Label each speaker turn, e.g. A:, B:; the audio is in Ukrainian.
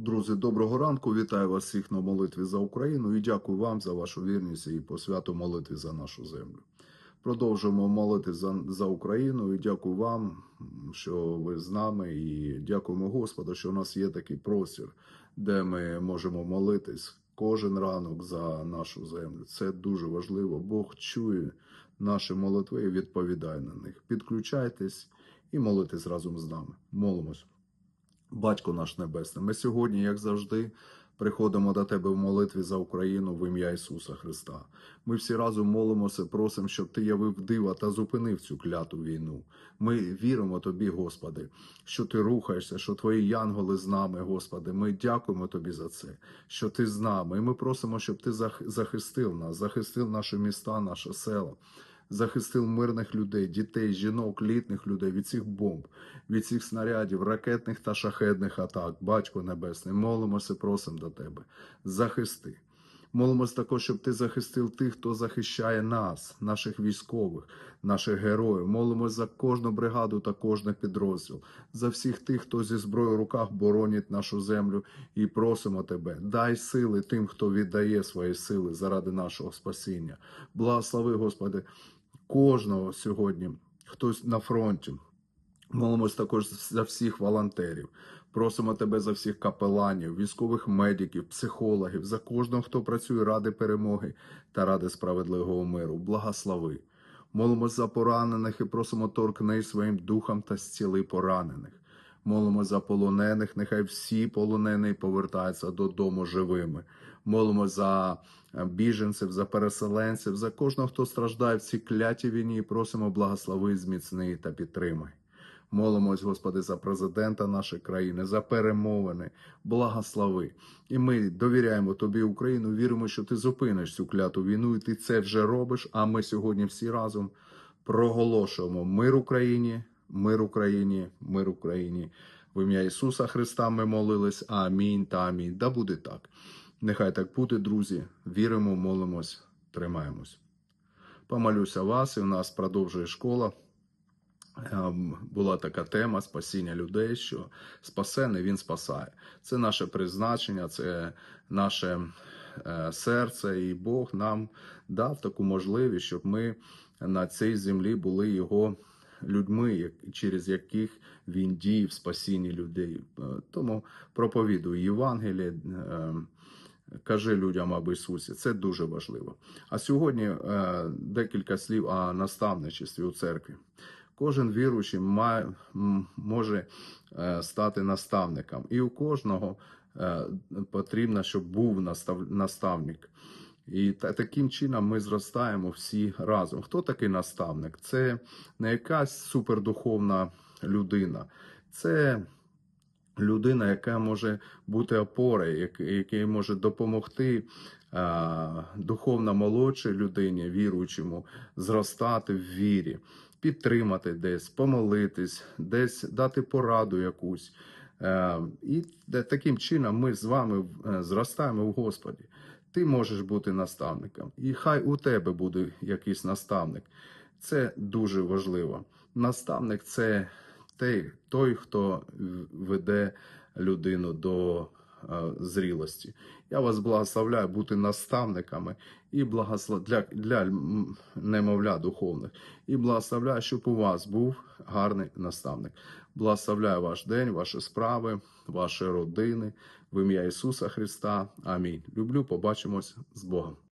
A: Друзі, доброго ранку. Вітаю вас всіх на молитві за Україну і дякую вам за вашу вірність і по святу молитві за нашу землю. Продовжуємо молити за, за Україну і дякую вам, що ви з нами. І дякуємо Господу, що у нас є такий простір, де ми можемо молитись кожен ранок за нашу землю. Це дуже важливо. Бог чує наші молитви і відповідає на них. Підключайтесь і молитесь разом з нами. Молимось. Батько наш Небесний, ми сьогодні, як завжди, приходимо до Тебе в молитві за Україну в ім'я Ісуса Христа. Ми всі разом молимося, просимо, щоб Ти явив дива та зупинив цю кляту війну. Ми віримо Тобі, Господи, що Ти рухаєшся, що Твої янголи з нами, Господи. Ми дякуємо Тобі за це, що Ти з нами. І ми просимо, щоб Ти зах- захистив нас, захистив наші міста, наше село захистив мирних людей, дітей, жінок, літніх людей від цих бомб, від цих снарядів, ракетних та шахедних атак. Батько Небесний, молимося, просимо до тебе. Захисти. Молимось також, щоб ти захистив тих, хто захищає нас, наших військових, наших героїв. Молимось за кожну бригаду та кожний підрозділ, за всіх тих, хто зі зброєю в руках боронить нашу землю, і просимо тебе, дай сили тим, хто віддає свої сили заради нашого спасіння. Благослови, Господи, кожного сьогодні, хтось на фронті. Молимось також за всіх волонтерів. Просимо тебе за всіх капеланів, військових медиків, психологів, за кожного, хто працює ради перемоги та ради справедливого миру. Благослови. Молимось за поранених і просимо торкни своїм духом та зціли поранених. Молимо за полонених, нехай всі полонені повертаються додому живими. Молимо за е, біженців, за переселенців, за кожного, хто страждає в цій клятій війні, просимо благослови, зміцни та підтримай. Молимось, Господи, за президента нашої країни, за перемовини, благослови. І ми довіряємо Тобі, Україну, віримо, що ти зупиниш цю кляту війну, і ти це вже робиш. А ми сьогодні всі разом проголошуємо мир Україні, мир Україні, мир Україні. В ім'я Ісуса Христа ми молились. Амінь та амінь. Да буде так. Нехай так буде, друзі. Віримо, молимось, тримаємось. Помолюся вас, і в нас продовжує школа. Ем, Була така тема спасіння людей, що спасений він спасає. Це наше призначення, це наше е, серце, і Бог нам дав таку можливість, щоб ми на цій землі були його людьми, через яких він діє в спасінні людей. Е, Тому проповідуй Євангеліє. е, Кажи людям об Ісусі, це дуже важливо. А сьогодні е, декілька слів о наставничестві у церкві. Кожен віруючий має, може стати наставником, і у кожного потрібно, щоб був настав, наставник. І та, таким чином ми зростаємо всі разом. Хто такий наставник? Це не якась супердуховна людина, це людина, яка може бути опорою, як- який може допомогти а, духовно молодшій людині, віруючому, зростати в вірі, підтримати десь, помолитись, десь дати пораду якусь. Е, І таким чином ми з вами е, зростаємо в Господі. Ти можеш бути наставником, і хай у тебе буде якийсь наставник. Це дуже важливо. Наставник це той, хто веде людину до зрілості. Я вас благословляю бути наставниками і благослов... для, для немовля духовних. І благословляю, щоб у вас був гарний наставник. Благословляю ваш день, ваші справи, ваші родини в ім'я Ісуса Христа. Амінь. Люблю, побачимось з Богом.